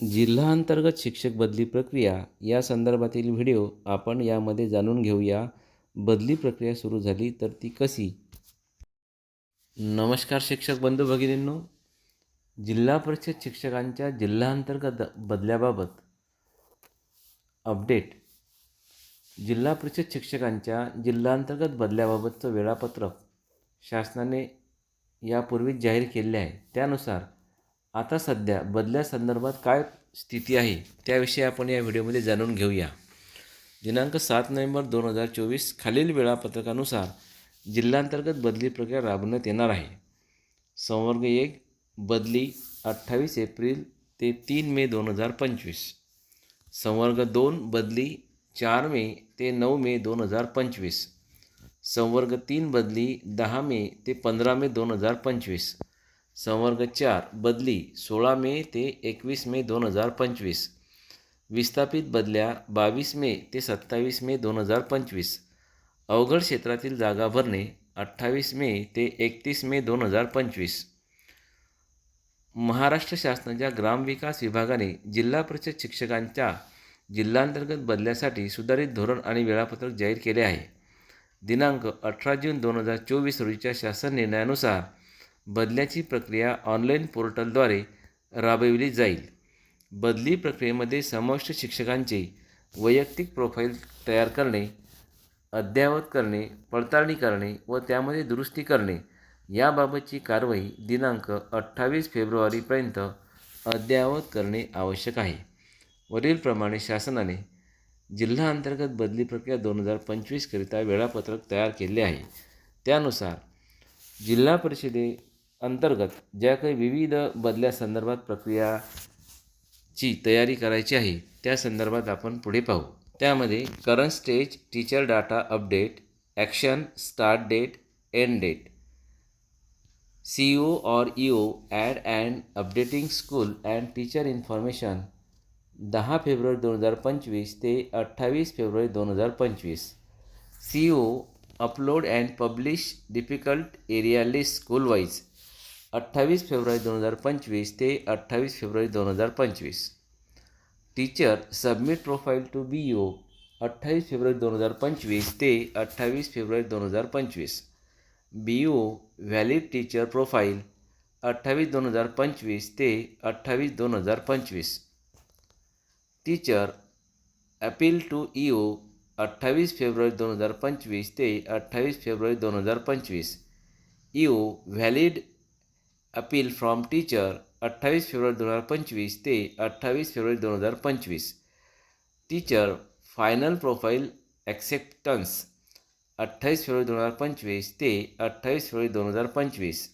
जिल्हा अंतर्गत शिक्षक बदली प्रक्रिया या संदर्भातील व्हिडिओ आपण यामध्ये जाणून घेऊया. बदली प्रक्रिया सुरू झाली तर ती कशी? नमस्कार शिक्षक बंधू भगिनींनो. जिल्हा परिषद शिक्षकांच्या जिल्हा अंतर्गत बदल्याबाबत अपडेट. जिल्हा परिषद शिक्षकांच्या जिल्हा अंतर्गत बदल्याबाबतचं वेळापत्रक शासनाने यापूर्वीच जाहीर केले आहे. त्यानुसार आता सध्या बदल्यासंदर्भात काय स्थिती आहे त्याविषयी आपण या व्हिडिओमध्ये जाणून घेऊया. दिनांक सात नोव्हेंबर दोन हजार चोवीस खालील वेळापत्रकानुसार जिल्हांतर्गत बदली प्रक्रिया राबवण्यात येणार आहे. संवर्ग एक बदली अठ्ठावीस एप्रिल ते तीन मे दोन हजार पंचवीस. संवर्ग दोन बदली चार मे ते नऊ मे दोन हजार पंचवीस. संवर्ग तीन बदली दहा मे ते पंधरा मे दोन हजार पंचवीस. संवर्ग चार बदली सोळा मे ते एकवीस मे दोन हजार पंचवीस. विस्थापित बदल्या बावीस मे ते सत्तावीस मे दोन हजार पंचवीस. अवघड क्षेत्रातील जागा भरणे अठ्ठावीस मे ते एकतीस मे दोन हजार पंचवीस. महाराष्ट्र शासनाच्या ग्रामविकास विभागाने जिल्हा परिषद शिक्षकांच्या जिल्हांतर्गत बदल्यासाठी सुधारित धोरण आणि वेळापत्रक जाहीर केले आहे. दिनांक अठरा जून दोन हजार चोवीस रोजीच्या शासन निर्णयानुसार बदल्याची प्रक्रिया ऑनलाईन पोर्टलद्वारे राबविली जाईल. बदली प्रक्रियेमध्ये समाविष्ट शिक्षकांचे वैयक्तिक प्रोफाईल तयार करणे अद्ययावत करणे पडताळणी करणे व त्यामध्ये दुरुस्ती करणे याबाबतची कारवाई दिनांक अठ्ठावीस फेब्रुवारीपर्यंत अद्ययावत करणे आवश्यक आहे. वरीलप्रमाणे शासनाने जिल्हा अंतर्गत बदली प्रक्रिया दोन हजार पंचवीसकरिता वेळापत्रक तयार केले आहे. त्यानुसार जिल्हा परिषदे अंतर्गत ज्या काही विविध बदल्यासंदर्भात प्रक्रियाची तयारी करायची आहे त्या संदर्भात आपण पुढे पाहू. त्यामध्ये current stage teacher data update action start date end date C O or E O add and updating school and teacher information दहा फेब्रुवारी दोन हजार पंचवीस ते अठ्ठावीस फेब्रुवारी दोन हजार पंचवीस. C O upload and publish difficult area list school wise अठ्ठावीस फेब्रुवारी दोन हजार पंचवीस ते अठ्ठावीस फेब्रुवारी दोन हजार पंचवीस. Teacher submit profile to B O अठ्ठावीस फेब्रुवारी दोन हजार पंचवीस ते अठ्ठावीस फेब्रुवारी दोन हजार पंचवीस. B O valid teacher profile अठ्ठावीस दोन हजार पंचवीस ते अठ्ठावीस दोन हजार पंचवीस. Teacher appeal to E O अठ्ठावीस फेब्रुवारी दोन हजार पंचवीस ते अठ्ठावीस फेब्रुवारी दोन हजार पंचवीस. E O valid appeal from teacher अठ्ठावीस फेब्रुवारी दोन हजार पंचवीस ते अठ्ठावीस फेब्रुवारी दोन हजार पंचवीस. टीचर फायनल प्रोफाईल ॲक्सेप्टन्स अठ्ठावीस फेब्रुवारी दोन हजार पंचवीस ते अठ्ठावीस फेब्रुवारी दोन हजार पंचवीस.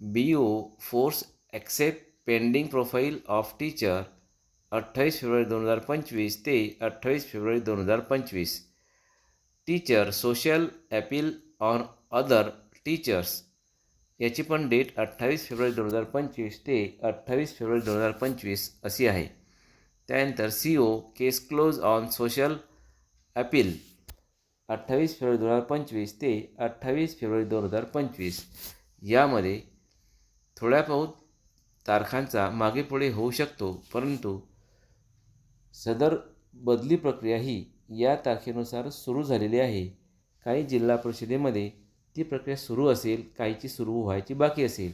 B O force accept pending profile of teacher अठ्ठावीस फेब्रुवारी दोन हजार पंचवीस ते अठ्ठावीस फेब्रुवारी दोन हजार पंचवीस. Teacher social appeal on other teachers याची पण डेट अठ्ठावीस फेब्रुवारी दोन हजार पंचवीस ते अठ्ठावीस फेब्रुवारी दोन हजार पंचवीस अशी आहे. त्यानंतर C O case close on social appeal अठ्ठावीस फेब्रुवारी दोन हजार पंचवीस ते अठ्ठावीस फेब्रुवारी दोन हजार पंचवीस. यामध्ये थोड्या बहुत तारखांचा मागेपुढे होऊ शकतो परंतु सदर बदली प्रक्रिया ही या तारखेनुसार सुरू झालेली आहे. काही जिल्हा परिषदेमध्ये ती प्रक्रिया सुरू असेल काहीची सुरू व्हायची बाकी असेल.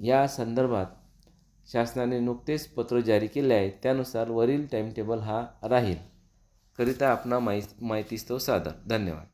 या संदर्भात शासनाने नुकतेच पत्र जारी केले आहे त्यानुसार वरील टाईमटेबल हा राहील. करिता आपणा माहि माहितीस्तव सादर. धन्यवाद.